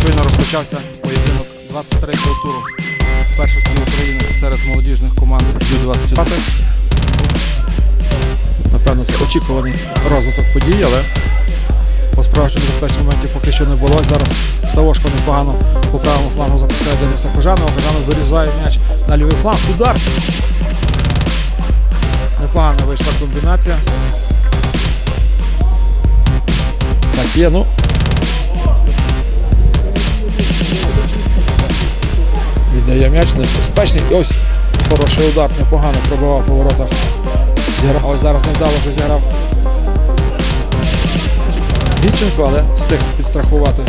Щойно розпочався поєдинок 23-го туру першості України серед молодіжних команд Ю-25. Напевно, це очікуваний розвиток подій, але по справжньому безпечному моменті поки що не було. Зараз Савошко непогано по правому флангу запускає Дениса Кожанова. Кожанов вирізає м'яч на лівий фланг. Удар! Непогано вийшла комбінація. Так, є, ну, Віддає м'яч небезпечний. І ось хороший удар, непогано пробивав по воротах. Ось зараз невдало вже зіграв Гіченко, але встиг підстрахувати.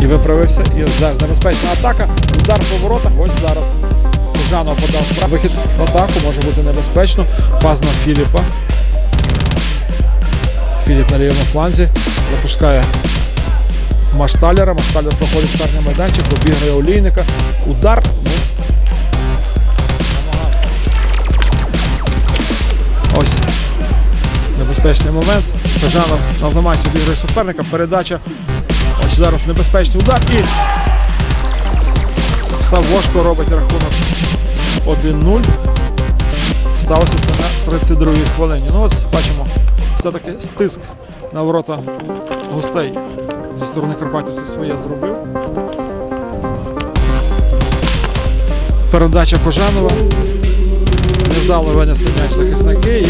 І виправився. І зараз небезпечна атака. Удар по воротах. Ось зараз. Жанов подав справу. Вихід в атаку може бути небезпечно. Паз на Філіпа. Філіп на лівому фланзі. Запускає Машталера. Машталер проходить карний майданчик, обіграє олійника. Удар. Ну, Ось небезпечний момент. Пежанов на замасі обіграє суперника. Передача. Ось зараз небезпечний удар і Савошко робить рахунок 1-0. Сталося це на 32-й хвилині. Ну ось бачимо, все-таки стиск на ворота гостей зі сторони Карпатів це своє зробив. Передача Кожанова. Невдало винесли м'яч захисники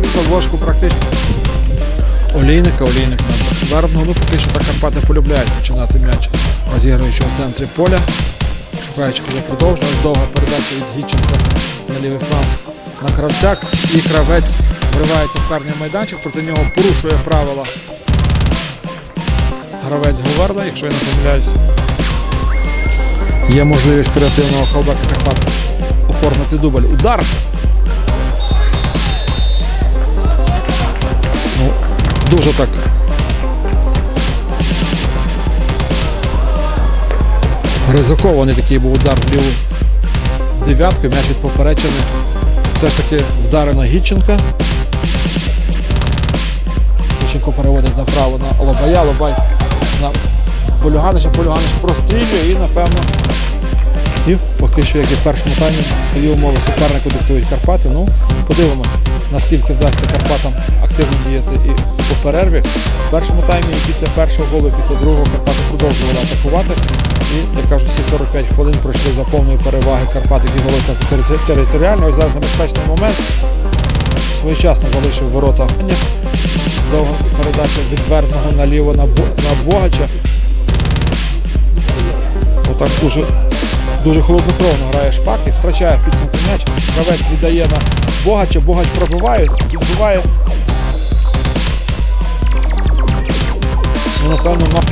і Савошку практично. Олійника, олійник на вербного. Ну поки що так Карпати полюбляють починати м'яч, розігруючи у центрі поля. Шукаючи, коли продовжує. Довга передача від Гіченка на лівий фланг на Кравцяк. І кравець вривається в карний майданчик, проти нього порушує правила гравець Говерла, якщо я не помиляюсь. Є можливість креативного хавбека Карпат оформити дубль. Удар! Дуже так. Ризикований такий був удар в ліву дев'ятку, м'яч від поперечини. Все ж таки вдарена Гіченка. Гіченко переводить направо на Лобая, Лобай на Полюганича, Полюганич прострілює і напевно. І поки що, як і в першому таймі, свої умови супернику диктують Карпати. Ну, подивимось, наскільки вдасться Карпатам активно діяти і по перерві. В першому таймі і після першого голу, після другого Карпати продовжували атакувати. І, як кажуть, всі 45 хвилин пройшли за повної переваги Карпат, які так територіально. Ось зараз небезпечний момент. Своєчасно залишив ворота. Довга передача від Верного наліво на Богача. Отак дуже, дуже холоднокровно грає шпаки, втрачає підсумку м'яч. Гравець віддає на Богача, Богач пробиває, відбиває. Ну, напевно, на